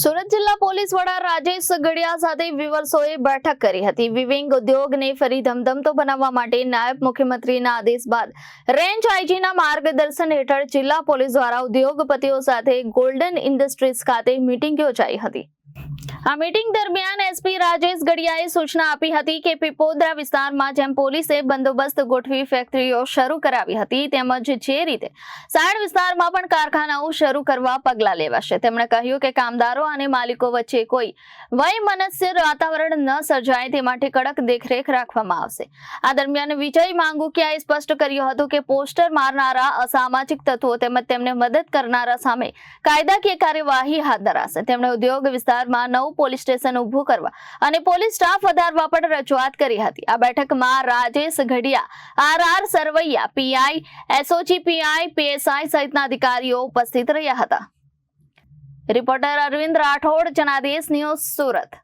સુરત જિલ્લા પોલીસ વડા રાજેશ ગઢિયા સાથે વિવર્સોએ બેઠક કરી હતી. વિવિંગ ઉદ્યોગને ફરી ધમધમતો બનાવવા માટે નાયબ મુખ્યમંત્રીના આદેશ બાદ રેન્જ આઈજીના માર્ગદર્શન હેઠળ જિલ્લા પોલીસ દ્વારા ઉદ્યોગપતિઓ સાથે ગોલ્ડન ઇન્ડસ્ટ્રીઝ ખાતે મીટિંગ યોજાઈ હતી. આ મીટિંગ દરમિયાન એસપી રાજેશ ગડિયાએ સૂચના આપી હતી કે પીપોદરા વિસ્તારમાં જેમ પોલીસે બંદોબસ્ત ગોઠવી ફેક્ટરીઓ શરૂ કરાવી હતી, તેમજ જે રીતે સાયણ વિસ્તારમાં પણ કારખાનાઓ શરૂ કરવા પગલાં લેવાશે. તેમણે કહ્યું કે કામદારો અને માલિકો વચ્ચે કોઈ વયમનસ્ય વાતાવરણ ન સર્જાય, તે માટે કડક દેખરેખ રાખવામાં આવશે. આ દરમિયાન વિજય માંગુકિયાએ સ્પષ્ટ કર્યું હતું કે પોસ્ટર મારનારા અસામાજિક તત્વો તેમજ તેમને મદદ કરનારા સામે કાયદાકીય કાર્યવાહી હાથ ધરાશે. તેમણે ઉદ્યોગ વિસ્તારમાં નવું પોલીસ સ્ટેશન ઊભું કરવા અને પોલીસ સ્ટાફ વધારવા પણ રજૂઆત કરી હતી. આ બેઠકમાં Rajesh Ghadiya R R Sarvaiya, PI, SOG PI, PSI સહિતના અધિકારીઓ ઉપસ્થિત રહ્યા હતા. Reporter Arvind Rathod, Janadesh news Surat.